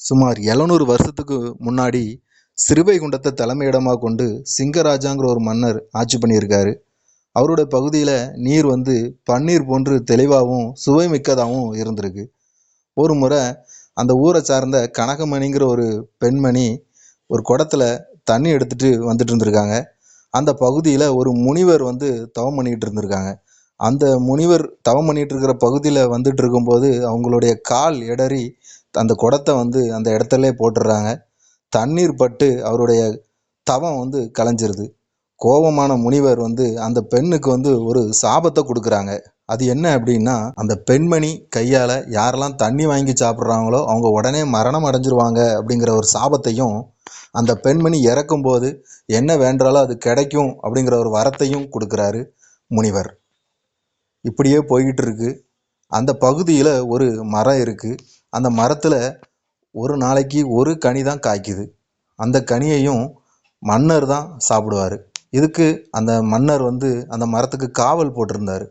சுமார் எழுநூறு வருஷத்துக்கு முன்னாடி சிறுவைகுண்டத்தை தலைமையிடமாக கொண்டு சிங்கராஜாங்கிற ஒரு மன்னர் ஆட்சி பண்ணியிருக்காரு. அவருடைய பகுதியில் நீர் வந்து பன்னீர் போன்று தெளிவாகவும் சுவை மிக்கதாகவும் இருந்திருக்கு. ஒரு முறை அந்த ஊரை சார்ந்த கனகமணிங்கிற ஒரு பெண்மணி ஒரு குடத்துல தண்ணி எடுத்துட்டு வந்துட்டு இருந்திருக்காங்க. அந்த பகுதியில் ஒரு முனிவர் வந்து தவம் பண்ணிகிட்டு இருந்திருக்காங்க. அந்த முனிவர் தவம் பண்ணிகிட்டு இருக்கிற பகுதியில் வந்துட்டு இருக்கும்போது அவங்களுடைய கால் இடறி அந்த குடத்தை வந்து அந்த இடத்துல போட்டுடுறாங்க. தண்ணீர் பட்டு அவருடைய தவம் வந்து கலைஞ்சிருது. கோபமான முனிவர் வந்து அந்த பெண்ணுக்கு வந்து ஒரு சாபத்தை கொடுக்குறாங்க. அது என்ன அப்படின்னா அந்த பெண்மணி கையால் யாரெல்லாம் தண்ணி வாங்கி சாப்பிட்றாங்களோ அவங்க உடனே மரணம் அடைஞ்சிருவாங்க அப்படிங்கிற ஒரு சாபத்தையும் அந்த பெண்மணி இறக்கும்போது என்ன வேண்டாலும் அது கிடைக்கும் அப்படிங்கிற ஒரு வரத்தையும் கொடுக்குறாரு முனிவர். இப்படியே போய்கிட்டு இருக்கு. அந்த பகுதியில் ஒரு மரம் இருக்குது அந்த மரத்தில் ஒரு நாளைக்கு ஒரு கனி தான் காய்க்குது. அந்த கனியையும் மன்னர் தான் சாப்பிடுவார். இதுக்கு அந்த மன்னர் வந்து அந்த மரத்துக்கு காவல் போட்டிருந்தார்.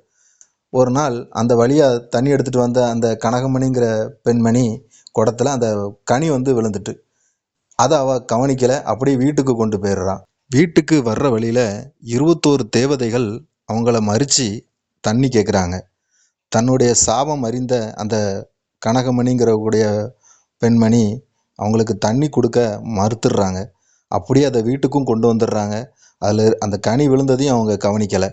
ஒரு நாள் அந்த வழியாக தண்ணி எடுத்துகிட்டு வந்த அந்த கனகமணிங்கிற பெண்மணி குடத்தில் அந்த கனி வந்து விழுந்துட்டு அதை அவள் கவனிக்கலை அப்படியே வீட்டுக்கு கொண்டு போயிடுறான் வீட்டுக்கு வர்ற வழியில் இருபத்தோரு தேவதைகள் அவங்கள மறித்து தண்ணி கேட்குறாங்க தன்னுடைய சாபம் அறிந்த அந்த கனகமணிங்கிற கூடிய பெண்மணி அவங்களுக்கு தண்ணி கொடுக்க மறுத்துடுறாங்க. அப்படியே அதை வீட்டுக்கும் கொண்டு வந்துடுறாங்க. அதில் அந்த கனி விழுந்ததையும் அவங்க கவனிக்கலை.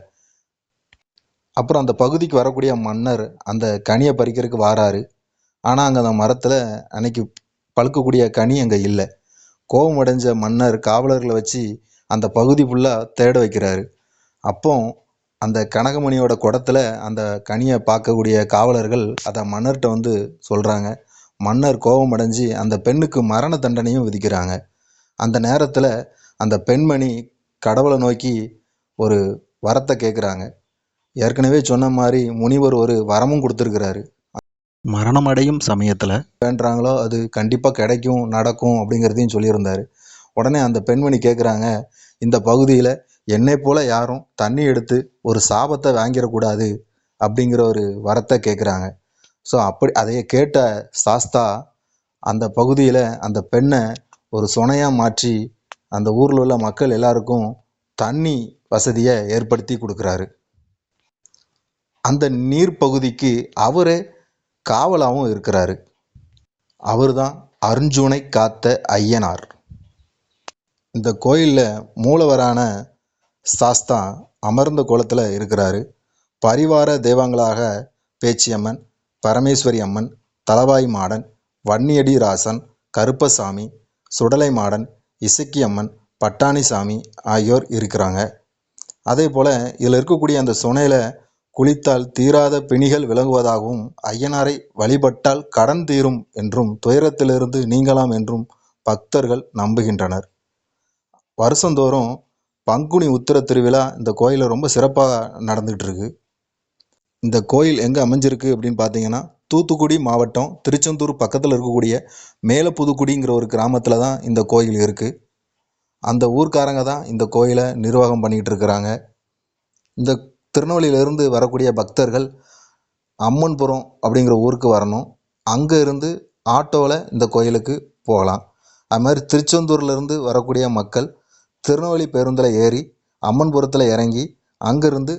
அப்புறம் அந்த பகுதிக்கு வரக்கூடிய மன்னர் அந்த கனியை பறிக்கிறதுக்கு வாராரு. ஆனால் அங்கே அந்த மரத்தில் அன்னைக்கு பழுக்கக்கூடிய கனி அங்கே இல்லை. கோபம் அடைஞ்ச மன்னர் காவலர்களை வச்சு அந்த பகுதி ஃபுல்லாக தேட வைக்கிறாரு. அப்போ அந்த கனகமணியோட குடத்துல அந்த கனியை பார்க்கக்கூடிய காவலர்கள் அதை மன்னர்கிட்ட வந்து சொல்கிறாங்க மன்னர் கோபம் அடைஞ்சு அந்த பெண்ணுக்கு மரண தண்டனையும் விதிக்கிறாங்க. அந்த நேரத்தில் அந்த பெண்மணி கடவுளை நோக்கி ஒரு வரத்தை கேட்குறாங்க ஏற்கனவே சொன்ன மாதிரி முனிவர் ஒரு வரமும் கொடுத்துருக்கிறாரு. மரணம் அடையும் சமயத்தில் வேண்டுறாங்களோ அது கண்டிப்பாக கிடைக்கும் நடக்கும் அப்படிங்கிறதையும் சொல்லியிருந்தாரு. உடனே அந்த பெண்மணி கேட்குறாங்க இந்த பகுதியில் என்னை போல் யாரும் தண்ணி எடுத்து ஒரு சாபத்தை வாங்கிடக்கூடாது அப்படிங்கிற ஒரு வரத்தை கேட்குறாங்க ஸோ அப்படி அதையே கேட்ட சாஸ்தா அந்த பகுதியில் அந்த பெண்ணை ஒரு சுனையாக மாற்றி அந்த ஊரில் உள்ள மக்கள் எல்லாருக்கும் தண்ணி வசதியை ஏற்படுத்தி கொடுக்குறாரு. அந்த நீர் பகுதிக்கு அவரே காவலாகவும் இருக்கிறாரு. அவர் தான் அருஞ்சுனை காத்த ஐயனார். இந்த கோயிலில் மூலவரான சாஸ்தா அமர்ந்த கோலத்தில் இருக்கிறாரு. பரிவார தெய்வங்களாக பேச்சியம்மன் பரமேஸ்வரி அம்மன் தலவாய் மாடன் வன்னியடி ராசன் கருப்பசாமி சுடலை மாடன் இசக்கியம்மன் பட்டாணிசாமி ஆகியோர் இருக்கிறாங்க. அதே போல் இதில் இருக்கக்கூடிய அந்த சுனையில் குளித்தால் தீராத பிணிகள் விளங்குவதாகவும் ஐயனாரை வழிபட்டால் கடன் தீரும் என்றும் துயரத்திலிருந்து நீங்கலாம் என்றும் பக்தர்கள் நம்புகின்றனர். வருஷந்தோறும் பங்குனி உத்திர திருவிழா இந்த கோயிலில் ரொம்ப சிறப்பாக நடந்துகிட்டு இருக்கு இந்த கோயில் எங்கே அமைஞ்சிருக்கு அப்படின்னு பார்த்தீங்கன்னா தூத்துக்குடி மாவட்டம் திருச்செந்தூர் பக்கத்தில் இருக்கக்கூடிய மேலப்புதுக்குடிங்கிற ஒரு கிராமத்தில் தான் இந்த கோயில் இருக்குது அந்த ஊர்க்காரங்க தான் இந்த கோயிலை நிர்வாகம் பண்ணிக்கிட்டு இருக்கிறாங்க. இந்த திருநெல்வேலியிலேருந்து வரக்கூடிய பக்தர்கள் அம்மன்புரம் அப்படிங்கிற ஊருக்கு வரணும். அங்கே இருந்து ஆட்டோவில் இந்த கோயிலுக்கு போகலாம். அது மாதிரி திருச்செந்தூர்லேருந்து வரக்கூடிய மக்கள் திருநெல்வேலி பேருந்தில் ஏறி அம்மன்புரத்தில் இறங்கி அங்கேருந்து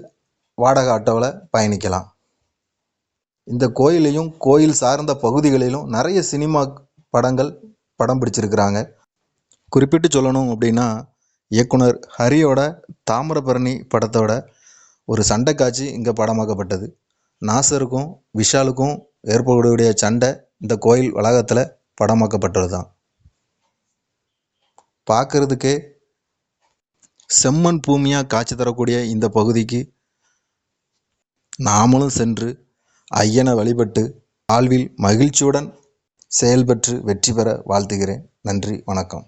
வாடகை ஆட்டோவில் பயணிக்கலாம். இந்த கோயிலையும் கோயில் சார்ந்த பகுதிகளிலும் நிறைய சினிமா படங்கள் படம் பிடிச்சிருக்கிறாங்க. குறிப்பிட்டு சொல்லணும் அப்படின்னா இயக்குனர் ஹரியோட தாமிரபரணி படத்தோட ஒரு சண்டை காட்சி இங்கே படமாக்கப்பட்டது. நாசருக்கும் விஷாலுக்கும் ஏற்படக்கூடிய சண்டை இந்த கோயில் வளாகத்தில் படமாக்கப்பட்டது தான் பார்க்குறதுக்கே செம்மண் பூமியாக காட்சி தரக்கூடிய இந்த பகுதிக்கு நாமளும் சென்று ஐயனை வழிபட்டு வாழ்வில் மகிழ்ச்சியுடன் செயல்பற்று வெற்றி பெற வாழ்த்துகிறேன். நன்றி வணக்கம்.